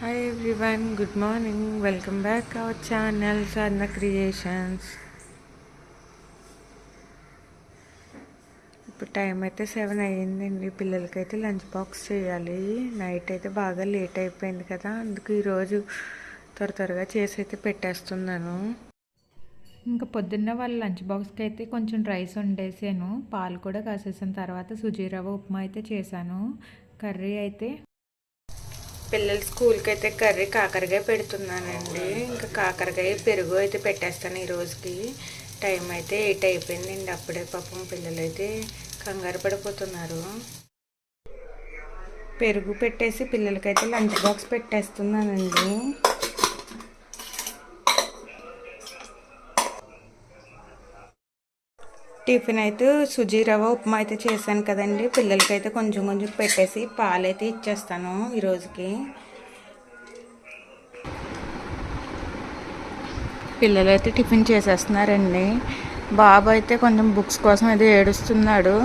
Hi everyone good morning welcome back our channel Sadhana creations ఇప్పుడు time అయితే seven అయ్యిందండి. పిల్లలకైతే లంచ్ బాక్స్ చేయాలి. నైట్ అయితే బాగా లేట్ అయిపోయింది కదా. అందుకు ఈరోజు త్వర త్వరగా చేసి అయితే పెట్టేస్తున్నాను. ఇంకా పొద్దున్న వాళ్ళ లంచ్ బాక్స్కి అయితే కొంచెం రైస్ వండేసాను. పాలు కూడా కాసేసిన తర్వాత సుజీరవ ఉప్మా అయితే చేశాను. కర్రీ అయితే పిల్లలు స్కూల్కి అయితే కర్రీ కాకరకాయ పెడుతున్నానండి. ఇంకా కాకరకాయ పెరుగు అయితే పెట్టేస్తాను ఈరోజుకి టైం అయితే ఎయిట్ అయిపోయిందండి. అప్పుడే పాపం పిల్లలు అయితే కంగారు పడిపోతున్నారు. పెరుగు పెట్టేసి పిల్లలకైతే లంచ్ బాక్స్ పెట్టేస్తున్నానండి. టిఫిన్ అయితే సుజీ రవ్వ ఉప్మా అయితే చేశాను కదండి. పిల్లలకైతే కొంచెం కొంచెం పెట్టేసి పాలైతే ఇచ్చేస్తాను ఈరోజుకి పిల్లలు అయితే టిఫిన్ చేసేస్తున్నారండి. బాబు అయితే కొంచెం బుక్స్ కోసం అయితే ఏడుస్తున్నాడు.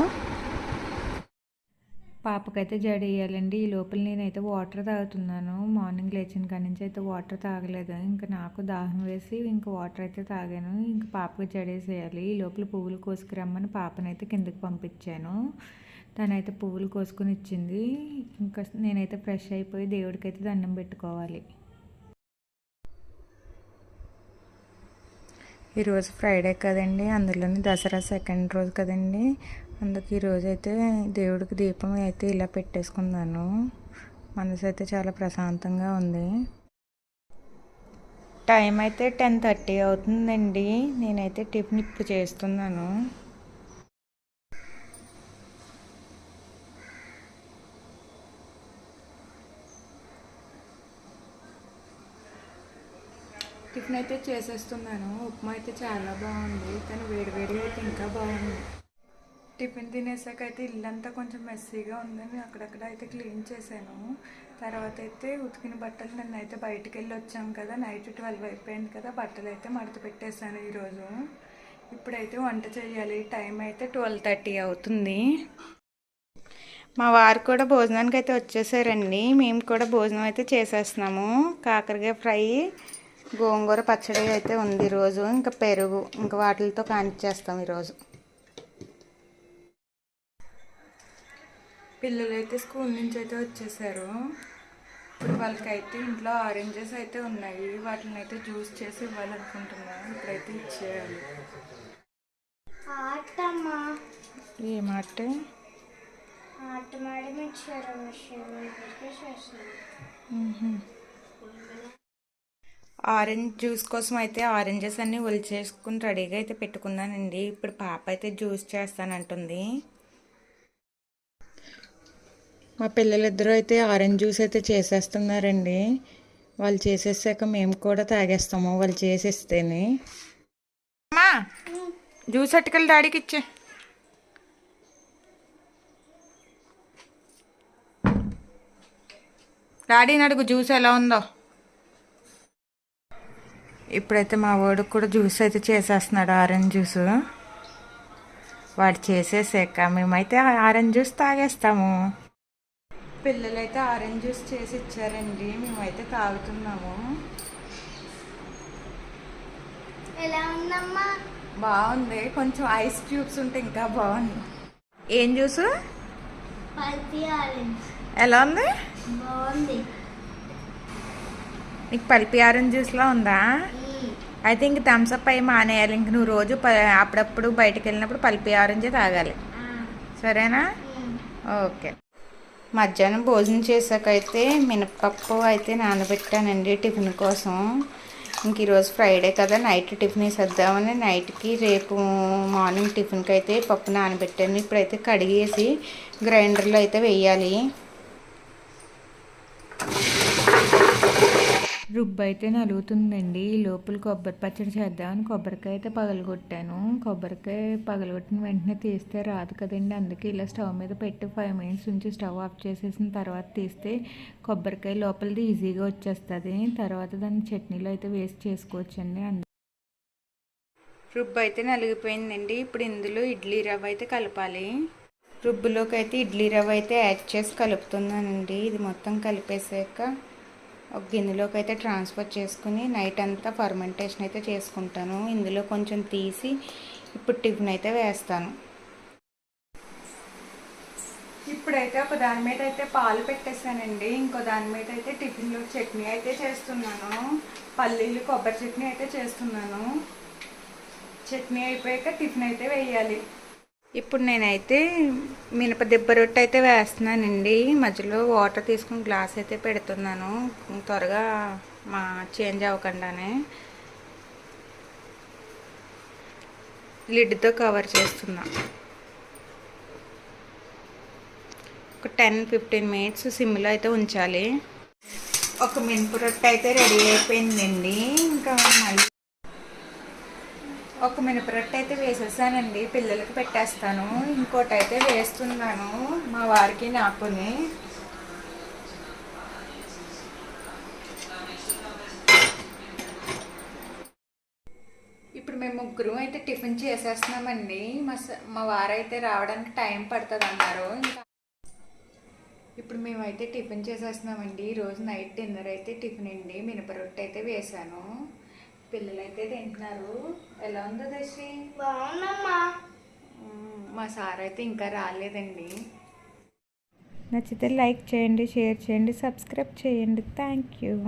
పాపకైతే జడ వేయాలండి ఈ లోపల నేనైతే వాటర్ తాగుతున్నాను. మార్నింగ్ లేచిన కాడి నుంచి అయితే వాటర్ తాగలేదు. ఇంకా నాకు దాహం వేసి ఇంకా వాటర్ అయితే తాగాను. ఇంకా పాపకి జడేసేయాలి. ఈ లోపల పువ్వులు కోసుకురమ్మని పాపనైతే కిందకి పంపించాను. తనైతే పువ్వులు కోసుకుని ఇచ్చింది. ఇంకా నేనైతే ఫ్రెష్ అయిపోయి దేవుడికైతే దండం పెట్టుకోవాలి. ఈరోజు ఫ్రైడే కదండి. అందులోని దసరా సెకండ్ రోజు కదండి. అందుకు ఈరోజు అయితే దేవుడికి దీపం అయితే ఇలా పెట్టేసుకున్నాను. మనసు అయితే చాలా ప్రశాంతంగా ఉంది. టైం అయితే టెన్ థర్టీ అవుతుందండి. నేనైతే టిఫిన్ ఇప్పుడు చేస్తున్నాను. టిఫిన్ అయితే చేసేస్తున్నాను. ఉప్మా అయితే చాలా బాగుంది. కానీ వేడివేడిగా అయితే ఇంకా బాగుంది. టిఫిన్ తినేసాక అయితే ఇల్లంతా కొంచెం మెస్సీగా ఉందని అక్కడక్కడ అయితే క్లీన్ చేశాను. తర్వాత అయితే ఉతికిన బట్టలు నిన్న అయితే బయటికి వెళ్ళి వచ్చాం కదా. నైట్ ట్వెల్వ్ అయిపోయింది కదా. బట్టలు అయితే మడత పెట్టేశాను ఈరోజు. ఇప్పుడైతే వంట చేయాలి. టైం అయితే ట్వెల్వ్ థర్టీ అవుతుంది. మా వారు కూడా భోజనానికి అయితే వచ్చేసారండి. మేము కూడా భోజనం అయితే చేసేస్తున్నాము. కాకరకాయ ఫ్రై గోంగూర పచ్చడి అయితే ఉంది ఈరోజు. ఇంకా పెరుగు ఇంకా వాటితో కానిచ్చేస్తాం ఈరోజు. పిల్లలు అయితే స్కూల్ నుంచి అయితే వచ్చేసారు. ఇప్పుడు వాళ్ళకైతే ఇంట్లో ఆరెంజెస్ అయితే ఉన్నాయి. వాటిని అయితే జ్యూస్ చేసి ఇవ్వాలనుకుంటున్నాను. ఇప్పుడైతే ఇచ్చేయాలి. ఏమాట ఆట? మాడి మిక్చర్ చేస్తున్నాను ఆరెంజ్ జ్యూస్ కోసం అయితే ఆరెంజెస్ అన్నీ ఒలిచేసుకుని రెడీగా అయితే పెట్టుకున్నానండి. ఇప్పుడు పాప అయితే జ్యూస్ చేస్తానంటుంది. మా పిల్లలిద్దరూ అయితే ఆరెంజ్ జ్యూస్ అయితే చేసేస్తున్నారండి. వాళ్ళు చేసేసాక మేము కూడా తాగేస్తాము. వాళ్ళు చేసేస్తేనే. అమ్మా జ్యూస్ అట్టుకెళ్ళి డాడీకి ఇచ్చే. డాడీని అడుగు జ్యూస్ ఎలా ఉందో. ఇప్పుడైతే మా వాడికి కూడా జ్యూస్ అయితే చేసేస్తున్నాడు ఆరెంజ్ జ్యూస్. వాడు చేసేసాక మేమైతే ఆరెంజ్ జ్యూస్ తాగేస్తాము. పిల్లలైతే ఆరెంజ్ జ్యూస్ చేసి ఇచ్చారండి మేమైతే తాగుతున్నాము. ఎలా ఉందమ్మా? బాగుంది కొంచెం ఐస్ క్యూబ్స్ ఉంటే ఇంకా బాగుంది. ఏం జ్యూస్? ఎలా ఉంది? బాగుంది. నీకు పల్పి ఆరెంజ్ జ్యూస్లో ఉందా? అయితే ఇంక థమ్స్అప్ అయి మానేయాలి. ఇంక నువ్వు రోజు అప్పుడప్పుడు బయటికి వెళ్ళినప్పుడు పల్పి ఆరెంజే తాగాలి. సరేనా? ఓకే. మధ్యాహ్నం భోజనం చేసాకైతే మినపప్పు అయితే నానబెట్టానండి టిఫిన్ కోసం. ఇంక ఈరోజు ఫ్రైడే కదా నైట్ టిఫిన్ వేసేద్దామని నైట్కి రేపు మార్నింగ్ టిఫిన్కి అయితే పప్పు నానబెట్టాను. ఇప్పుడైతే కడిగేసి గ్రైండర్లో అయితే వేయాలి. రుబ్బు అయితే నలుగుతుందండి. ఈ లోపల కొబ్బరి పచ్చడి చేద్దామని కొబ్బరికాయ అయితే పగలగొట్టాను. కొబ్బరికాయ పగలగొట్టిన వెంటనే తీస్తే రాదు కదండి. అందుకే ఇలా స్టవ్ మీద పెట్టి ఫైవ్ మినిట్స్ నుంచి స్టవ్ ఆఫ్ చేసేసిన తర్వాత తీస్తే కొబ్బరికాయ లోపలిది ఈజీగా వచ్చేస్తుంది. తర్వాత దాన్ని చట్నీలో అయితే వేస్ట్ చేసుకోవచ్చండి. రుబ్బు అయితే నలిగిపోయిందండి. ఇప్పుడు ఇందులో ఇడ్లీ రవ్వ అయితే కలపాలి. రుబ్బులోకి అయితే ఇడ్లీ రవ్వ అయితే యాడ్ చేసి కలుపుతున్నానండి. ఇది మొత్తం కలిపేసాక ఒక గిన్నెలోకి అయితే ట్రాన్స్ఫర్ చేసుకుని నైట్ అంతా ఫర్మెంటేషన్ అయితే చేసుకుంటాను. ఇందులో కొంచెం తీసి ఇప్పుడు టిఫిన్ అయితే వేస్తాను. ఇప్పుడైతే ఒక దాని మీద అయితే పాలు పెట్టేశానండి. ఇంకో దాని మీద అయితే టిఫిన్లో చట్నీ అయితే చేస్తున్నాను. పల్లీలు కొబ్బరి చట్నీ అయితే చేస్తున్నాను. చట్నీ అయిపోయాక టిఫిన్ అయితే వేయాలి. ఇప్పుడు నేనైతే మినప దిబ్బ రొట్టె అయితే వేస్తున్నానండి. మధ్యలో వాటర్ తీసుకుని గ్లాస్ అయితే పెడుతున్నాను. త్వరగా మా చేంజ్ అవ్వకుండానే లిడ్తో కవర్ చేస్తున్నా. ఒక టెన్ ఫిఫ్టీన్ మినిట్స్ సిమ్లో అయితే ఉంచాలి. ఒక మినప రొట్టె అయితే రెడీ అయిపోయిందండి. ఇంకా మళ్ళీ ఒక మినపరొట్టె అయితే వేసేసానండి. పిల్లలకి పెట్టేస్తాను. ఇంకోటి అయితే వేస్తున్నాను. మా వారికి నాకుని. ఇప్పుడు మేము ముగ్గురు అయితే టిఫిన్ చేసేస్తున్నామండి. మా స- మా వారైతే రావడానికి టైం పడుతుంది అన్నారు ఇంకా ఇప్పుడు మేమైతే టిఫిన్ చేసేస్తున్నామండి. ఈరోజు నైట్ డిన్నర్ అయితే టిఫిన్ అండి. మినపరొట్టె అయితే వేసాను. పిల్లలైతే తింటున్నారు. ఎలా ఉందో దశి బాగుందమ్మా. మా సార్ అయితే ఇంకా రాలేదండి. నచ్చితే లైక్ చేయండి షేర్ చేయండి సబ్స్క్రైబ్ చేయండి. Thank you.